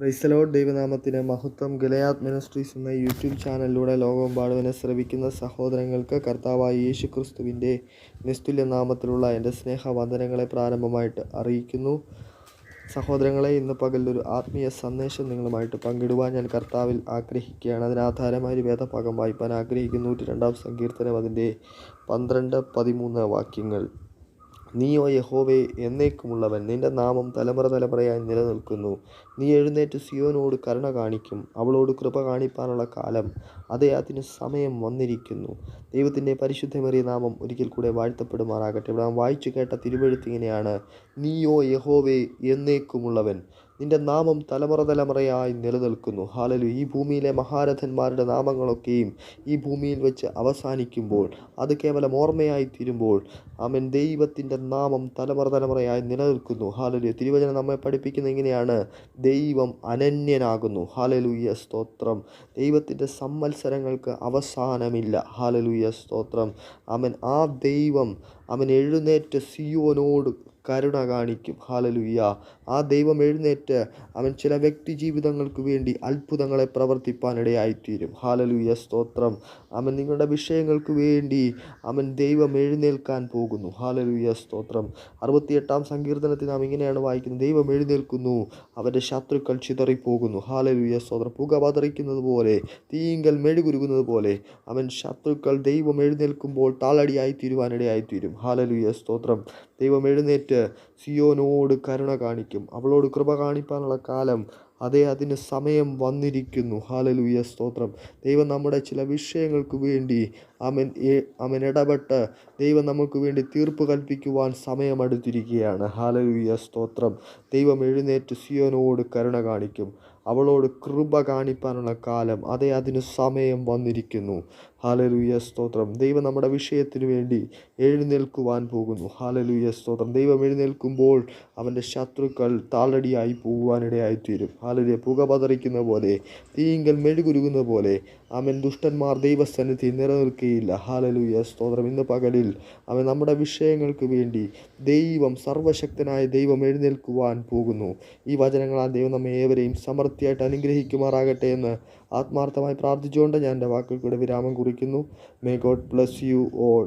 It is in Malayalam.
ക്രൈസ്തലോഡ് ദൈവനാമത്തിന് മഹത്വം. ഗലയാത് മിനിസ്ട്രീസ് എന്ന യൂട്യൂബ് ചാനലിലൂടെ ലോകമെമ്പാടുവിനെ ശ്രവിക്കുന്ന സഹോദരങ്ങൾക്ക് കർത്താവായ യേശു ക്രിസ്തുവിന്റെ നിസ്തുല്യ നാമത്തിലുള്ള എന്റെ സ്നേഹവന്ദനങ്ങളെ പ്രാരംഭമായിട്ട് അറിയിക്കുന്നു. സഹോദരങ്ങളെ ഇന്ന് പകലൊരു ആത്മീയ സന്ദേശം നിങ്ങളുമായിട്ട് പങ്കിടുവാൻ ഞാൻ കർത്താവിൽ ആഗ്രഹിക്കുകയാണ്. അതിനാധാരമായ ഒരു വേദഭാഗം വായിപ്പാൻ ആഗ്രഹിക്കുന്നു. നൂറ്റി രണ്ടാം സങ്കീർത്തനം അതിന്റെ പന്ത്രണ്ട് പതിമൂന്ന് വാക്യങ്ങൾ. നീയോ യഹോവേ എന്നേക്കുമുള്ളവൻ നിന്റെ നാമം തലമുറ തലമുറയായി നിലനിൽക്കുന്നു. നീ എഴുന്നേറ്റ് സിയോനോട് കരുണ കാണിക്കും. അവളോട് കൃപ കാണിപ്പാനുള്ള കാലം അതേ അതിന് സമയം വന്നിരിക്കുന്നു. ദൈവത്തിന്റെ പരിശുദ്ധമേറിയ നാമം ഒരിക്കൽ കൂടെ വാഴ്ത്തപ്പെടുമാറാകട്ടെ. ഇവിടെ വായിച്ചു കേട്ട തിരുവഴുത്ത് ഇങ്ങനെയാണ്. നീയോ യഹോവേ എന്നേക്കുമുള്ളവൻ. നിന്റെ നാമം തലമുറ തലമുറയായി നിലനിൽക്കുന്നു. ഹാലലു ഈ ഭൂമിയിലെ മഹാരഥന്മാരുടെ നാമങ്ങളൊക്കെയും ഈ ഭൂമിയിൽ വെച്ച് അവസാനിക്കുമ്പോൾ അത് കേവലം ഓർമ്മയായി തീരുമ്പോൾ അവൻ ദൈവത്തിന്റെ നാമം തലമുറ തലമുറയായി നിലനിൽക്കുന്നു. ഹാലലു തിരുവചനം നമ്മെ പഠിപ്പിക്കുന്ന ഇങ്ങനെയാണ്. ദൈവം അനന്യനാകുന്നു. ഹാലലൂയ സ്തോത്രം. ദൈവത്തിന്റെ സമ്മത്സരങ്ങൾക്ക് അവസാനമില്ല. ഹാലലൂയ സ്തോത്രം. അവൻ ആ ദൈവം അവൻ എഴുന്നേറ്റ് സിയോനോട് കരുണ കാണിക്കും. ഹാലലുയ്യ ആ ദൈവം എഴുന്നേറ്റ് അവൻ ചില വ്യക്തി ജീവിതങ്ങൾക്ക് വേണ്ടി അത്ഭുതങ്ങളെ പ്രവർത്തിപ്പാനിടയായിത്തീരും. ഹാലലുയ്യ സ്തോത്രം. അവൻ നിങ്ങളുടെ വിഷയങ്ങൾക്ക് വേണ്ടി അവൻ ദൈവം എഴുന്നേൽക്കാൻ പോകുന്നു. ഹാലലുയ്യ സ്തോത്രം. അറുപത്തിയെട്ടാം സങ്കീർത്തനത്തിൽ നാം ഇങ്ങനെയാണ് വായിക്കുന്നത്. ദൈവം എഴുന്നേൽക്കുന്നു. അവന്റെ ശത്രുക്കൾ ചിതറിപ്പോകുന്നു. ഹാലലുയ്യ സ്തോത്രം. പുക പതറിക്കുന്നത് പോലെ തീങ്കൽ മെഴുകുരുകുന്നത് പോലെ അവൻ ശത്രുക്കൾ ദൈവം എഴുന്നേൽക്കുമ്പോൾ താളടിയായി തീരുവാനിടയായിത്തീരും ഹാലലുയ്യ സ്തോത്രം. ദൈവം എഴുന്നേറ്റ് സിയോനോട് കരുണ കാണിക്കും. അവളോട് കൃപ കാണിപ്പാനുള്ള കാലം അതേ അതിന് സമയം വന്നിരിക്കുന്നു. ഹാലലൂയ സ്തോത്രം. ദൈവം നമ്മുടെ ചില വിഷയങ്ങൾക്ക് വേണ്ടി അവൻ അവൻ ഇടപെട്ട് ദൈവം നമുക്ക് വേണ്ടി തീർപ്പ് കൽപ്പിക്കുവാൻ സമയമെടുത്തിരിക്കുകയാണ്. ഹാലലൂയ സ്തോത്രം. ദൈവം എഴുന്നേറ്റ് സിയോനോട് കരുണ കാണിക്കും. അവളോട് കൃപ കാണിപ്പാനുള്ള കാലം അതേ അതിന് സമയം വന്നിരിക്കുന്നു. ഹാലലൂയ സ്തോത്രം. ദൈവം നമ്മുടെ വിഷയത്തിന് വേണ്ടി എഴുന്നേൽക്കുവാൻ പോകുന്നു. ഹാലലൂയ സ്തോത്രം. ദൈവം എഴുന്നേൽക്കുമ്പോൾ അവന്റെ ശത്രുക്കൾ താളടിയായി പോകുവാനിടയായിത്തീരും. ഹാലലിയ പുക പതറിക്കുന്ന പോലെ തീങ്കൽ മെഴുകുരുകുന്ന പോലെ അവൻ ദുഷ്ടന്മാർ ദൈവസന്നിധി നിലനിൽക്കുകയില്ല ഹാലലൂയ സ്തോത്രം. ഇന്ന് പകലിൽ അവൻ നമ്മുടെ വിഷയങ്ങൾക്ക് വേണ്ടി ദൈവം സർവശക്തനായ ദൈവം എഴുന്നേൽക്കുവാൻ പോകുന്നു. ഈ വചനങ്ങളാൽ ദൈവം നമ്മെ ഏവരെയും സമൃദ്ധിയായിട്ട് അനുഗ്രഹിക്കുമാറാകട്ടെ എന്ന് ആത്മാർത്ഥമായി പ്രാർത്ഥിച്ചുകൊണ്ട് ഞാൻ എന്റെ വാക്കുകൾക്കൂടെ വിരാമം കുറിക്കുന്നു. May God bless you all